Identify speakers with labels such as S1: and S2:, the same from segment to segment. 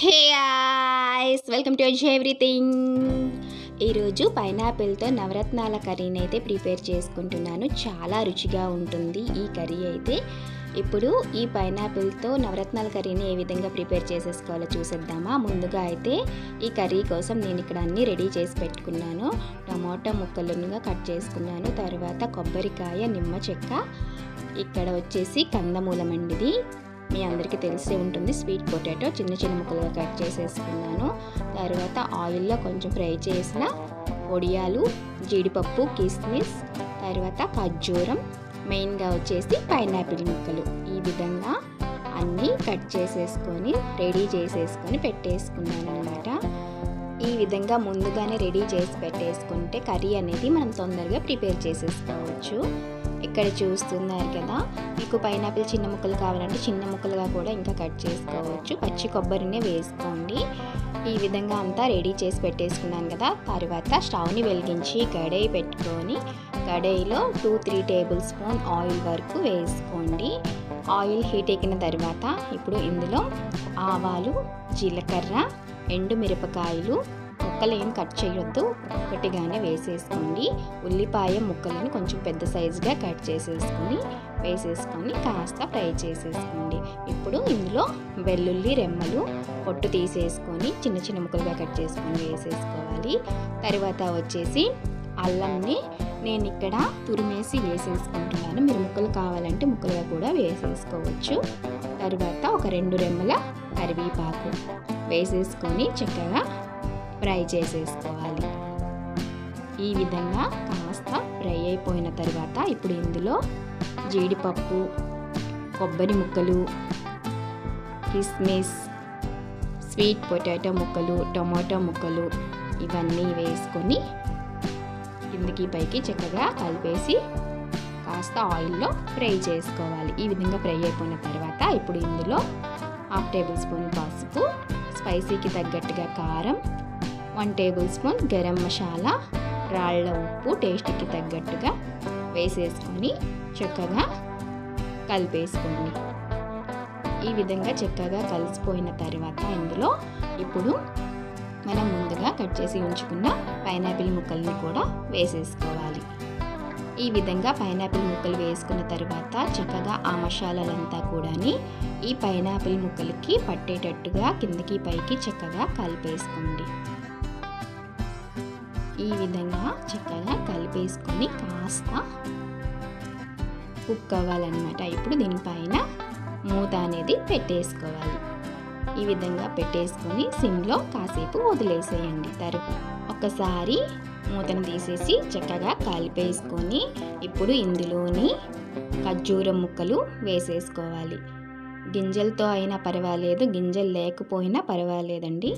S1: Hey guys welcome to everything. ఈరోజు పైనాపిల్తో నవరత్నాల కర్రీని అయితే ప్రిపేర్ చేసుకుంటున్నాను. చాలా రుచిగా ఉంటుంది ఈ కర్రీ అయితే. ఇప్పుడు ఈ పైనాపిల్తో నవరత్నాల కర్రీని ఏ విధంగా ప్రిపేర్ చేసేసుకోవాలో చూసేద్దామా. ముందుగా అయితే ఈ కర్రీ కోసం నేను ఇక్కడ అన్నీ రెడీ చేసి పెట్టుకున్నాను. టమాటా ముక్కలుగా కట్ చేసుకున్నాను. తర్వాత కొబ్బరికాయ నిమ్మ చెక్క. ఇక్కడ వచ్చేసి కందమూలం అండి ఇది. మీ అందరికీ తెలిసే ఉంటుంది. స్వీట్ పొటాటో చిన్న చిన్న ముక్కలుగా కట్ చేసేసుకున్నాను. తర్వాత ఆయిల్లో కొంచెం ఫ్రై చేసిన వడియాలు జీడిపప్పు కిస్మిస్ తర్వాత ఖర్జూరం మెయిన్గా వచ్చేసి పైనాపిల్ ముక్కలు. ఈ విధంగా అన్నీ కట్ చేసేసుకొని రెడీ చేసేసుకొని పెట్టేసుకున్నాను ఈ విధంగా ముందుగానే రెడీ చేసి పెట్టేసుకుంటే కర్రీ అనేది మనం తొందరగా ప్రిపేర్ చేసేసుకోవచ్చు. ఇక్కడ చూస్తున్నారు కదా మీకు పైనాపిల్ చిన్న ముక్కలు కావాలంటే చిన్న ముక్కలుగా కూడా ఇంకా కట్ చేసుకోవచ్చు. పచ్చి కొబ్బరినే వేసుకోండి. ఈ విధంగా అంతా రెడీ చేసి పెట్టేసుకున్నాను కదా. తర్వాత స్టవ్ని వెలిగించి కడాయి పెట్టుకొని కడాయిలో two three tablespoon oil వరకు వేసుకోండి. ఆయిల్ హీట్ ఎక్కిన తర్వాత ఇప్పుడు ఇందులో ఆవాలు జీలకర్ర ఎండు మిరపకాయలు ముక్కలు ఏం కట్ చేయొద్దు. ఒకటిగానే వేసేసుకోండి. ఉల్లిపాయ ముక్కలను కొంచెం పెద్ద సైజుగా కట్ చేసేసుకొని వేసేసుకొని కాస్త ఫ్రై చేసేసుకోండి. ఇప్పుడు ఇందులో వెల్లుల్లి రెమ్మలు పొట్టు తీసేసుకొని చిన్న చిన్న ముక్కలుగా కట్ చేసుకొని వేసేసుకోవాలి. తర్వాత వచ్చేసి అల్లంని నేను ఇక్కడ తురిమేసి వేసేసుకుంటున్నాను. మీరు ముక్కలు కావాలంటే ముక్కలుగా కూడా వేసేసుకోవచ్చు. తర్వాత ఒక రెండు రెమ్మల కరివేపాకు వేసేసుకొని చక్కగా ఫ్రై చేసేసుకోవాలి. ఈ విధంగా కాస్త ఫ్రై అయిపోయిన తర్వాత ఇప్పుడు ఇందులో జీడిపప్పు కొబ్బరి ముక్కలు కిస్మిస్ స్వీట్ పొటాటో ముక్కలు టొమాటో ముక్కలు ఇవన్నీ వేసుకొని కిందికి పైకి చక్కగా కలిపేసి కాస్త ఆయిల్లో ఫ్రై చేసుకోవాలి. ఈ విధంగా ఫ్రై అయిపోయిన తర్వాత ఇప్పుడు ఇందులో హాఫ్ టేబుల్ స్పూన్ పసుపు స్పైసీకి తగ్గట్టుగా కారం one tablespoon garam masala రాళ్ళ ఉప్పు టేస్ట్కి తగ్గట్టుగా వేసేసుకొని చక్కగా కలిపేసుకోండి. ఈ విధంగా చక్కగా కలిసిపోయిన తర్వాత ఇందులో ఇప్పుడు మనం ముందుగా కట్ చేసి ఉంచుకున్న పైనాపిల్ ముక్కల్ని కూడా వేసేసుకోవాలి. ఈ విధంగా పైనాపిల్ ముక్కలు వేసుకున్న తర్వాత చక్కగా ఆ మసాలాలంతా కూడాని ఈ పైనాపిల్ ముక్కలకి పట్టేటట్టుగా కిందకి పైకి చక్కగా కలిపేసుకోండి. ఈ విధంగా చక్కగా కలిపేసుకొని కాస్త కుక్ అవ్వాలన్నమాట ఇప్పుడు దీనిపైన మూత అనేది పెట్టేసుకోవాలి. ఈ విధంగా పెట్టేసుకొని సిమ్లో కాసేపు వదిలేసేయండి. తరుపు ఒకసారి మూతను తీసేసి చక్కగా కలిపేసుకొని ఇప్పుడు ఇందులోని ఖర్జూరం ముక్కలు వేసేసుకోవాలి. గింజలతో అయినా పర్వాలేదు గింజలు లేకపోయినా పర్వాలేదండి.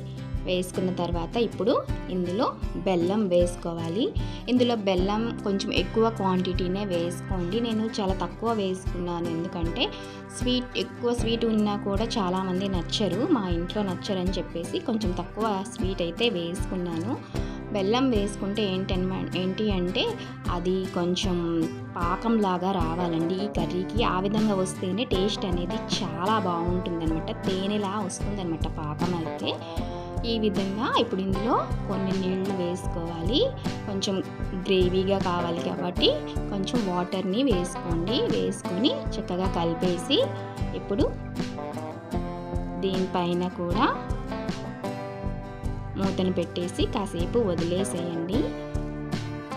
S1: వేసుకున్న తర్వాత ఇప్పుడు ఇందులో బెల్లం వేసుకోవాలి. ఇందులో బెల్లం కొంచెం ఎక్కువ క్వాంటిటీనే వేసుకోండి. నేను చాలా తక్కువ వేసుకున్నాను. ఎందుకంటే స్వీట్ ఎక్కువ స్వీట్ ఉన్నా కూడా చాలామంది నచ్చరు. మా ఇంట్లో నచ్చరని చెప్పేసి కొంచెం తక్కువ స్వీట్ అయితే వేసుకున్నాను. బెల్లం వేసుకుంటే ఏంటన్నమా ఏంటి అంటే అది కొంచెం పాకంలాగా రావాలండి. ఈ కర్రీకి ఆ విధంగా వస్తేనే టేస్ట్ అనేది చాలా బాగుంటుందన్నమాట. తేనెలా వస్తుందన్నమాట పాకం అయితే. ఈ విధంగా ఇప్పుడు ఇందులో కొన్ని నీళ్ళు వేసుకోవాలి. కొంచెం గ్రేవీగా కావాలి కాబట్టి కొంచెం వాటర్ని వేసుకోండి. వేసుకొని చక్కగా కలిపేసి ఇప్పుడు దీనిపైన కూడా మూతను పెట్టేసి కాసేపు వదిలేసేయండి.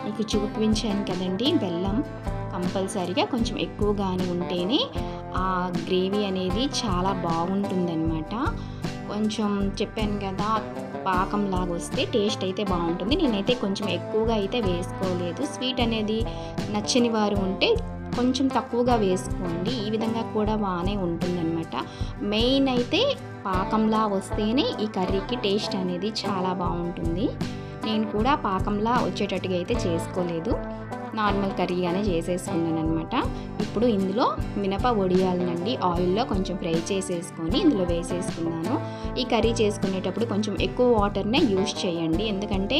S1: మీకు చూపించాను కదండి బెల్లం కంపల్సరిగా కొంచెం ఎక్కువగానే ఉంటేనే ఆ గ్రేవీ అనేది చాలా బాగుంటుందన్నమాట. కొంచెం చెప్పాను కదా పాకం లాగా వస్తే టేస్ట్ అయితే బాగుంటుంది. నేనైతే కొంచెం ఎక్కువగా అయితే వేసుకోలేదు. స్వీట్ అనేది నచ్చని వారు ఉంటే కొంచెం తక్కువగా వేసుకోండి. ఈ విధంగా కూడా బాగానే ఉంటుందన్నమాట. మెయిన్ అయితే పాకంలా వస్తేనే ఈ కర్రీకి టేస్ట్ అనేది చాలా బాగుంటుంది. నేను కూడా పాకంలా వచ్చేటట్టుగా అయితే చేసుకోలేదు. నార్మల్ కర్రీగానే చేసేసుకున్నాను అనమాట ఇప్పుడు ఇందులో మినప వడియాలనండి ఆయిల్లో కొంచెం ఫ్రై చేసేసుకొని ఇందులో వేసేసుకున్నాను. ఈ కర్రీ చేసుకునేటప్పుడు కొంచెం ఎక్కువ వాటర్నే యూజ్ చేయండి. ఎందుకంటే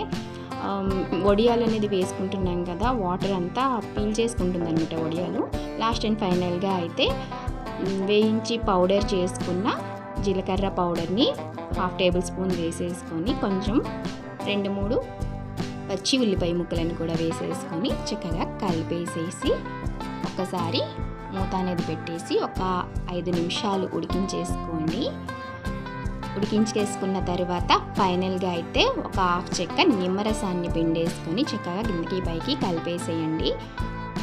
S1: వడియాలు అనేది వేసుకుంటున్నాం కదా వాటర్ అంతా పీల్ చేసుకుంటుంది అనమాట వడియాలు. లాస్ట్ అండ్ ఫైనల్గా అయితే వేయించి పౌడర్ చేసుకున్న జీలకర్ర పౌడర్ని హాఫ్ టేబుల్ స్పూన్ వేసేసుకొని కొంచెం రెండు మూడు పచ్చి ఉల్లిపాయ ముక్కలను కూడా వేసేసుకొని చక్కగా కలిపేసేసి ఒక్కసారి మూత అనేది పెట్టేసి ఒక ఐదు నిమిషాలు ఉడికించేసుకోండి. ఉడికించేసుకున్న తర్వాత ఫైనల్గా అయితే ఒక హాఫ్ చెక్క నిమ్మరసాన్ని పిండేసుకొని చక్కగా కిందకి పైకి కలిపేసేయండి.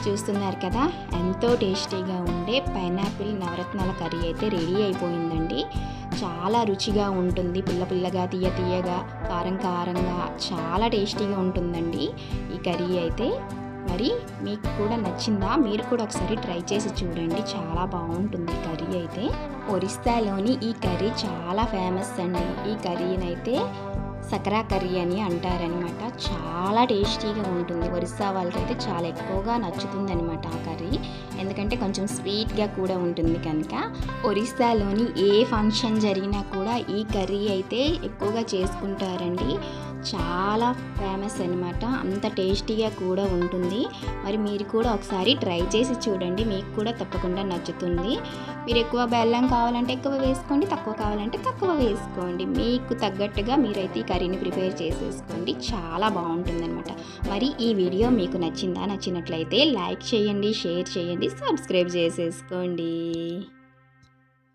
S1: చూస్తున్నారు కదా ఎంతో టేస్టీగా ఉండే పైనాపిల్ నవరత్నాల కర్రీ అయితే రెడీ అయిపోయిందండి. చాలా రుచిగా ఉంటుంది. పుల్ల పుల్లగా తీయ తీయగా కారం కారంగా చాలా టేస్టీగా ఉంటుందండి. ఈ కర్రీ అయితే మరి మీకు కూడా నచ్చిందా? మీరు కూడా ఒకసారి ట్రై చేసి చూడండి. చాలా బాగుంటుంది కర్రీ అయితే. ఒరిస్సాలోని ఈ కర్రీ చాలా ఫేమస్ అండి. ఈ కర్రీనైతే సకరా కర్రీ అని అంటారనమాట. చాలా టేస్టీగా ఉంటుంది. ఒరిస్సా వాళ్ళకైతే చాలా ఎక్కువగా నచ్చుతుంది అనమాట ఆ కర్రీ. ఎందుకంటే కొంచెం స్వీట్గా కూడా ఉంటుంది కనుక. ఒరిస్సాలోని ఏ ఫంక్షన్ జరిగినా కూడా ఈ కర్రీ అయితే ఎక్కువగా చేసుకుంటారండి. చాలా ఫేమస్ అనమాట అంత టేస్టీగా కూడా ఉంటుంది. మరి మీరు కూడా ఒకసారి ట్రై చేసి చూడండి. మీకు కూడా తప్పకుండా నచ్చుతుంది. మీరు ఎక్కువ బెల్లం కావాలంటే ఎక్కువ వేసుకోండి. తక్కువ కావాలంటే తక్కువ వేసుకోండి. మీకు తగ్గట్టుగా మీరైతే ఈ కర్రీని ప్రిపేర్ చేసేసుకోండి. చాలా బాగుంటుందన్నమాట. మరి ఈ వీడియో మీకు నచ్చిందా? నచ్చినట్లయితే లైక్ చేయండి షేర్ చేయండి సబ్స్క్రైబ్ చేసేసుకోండి.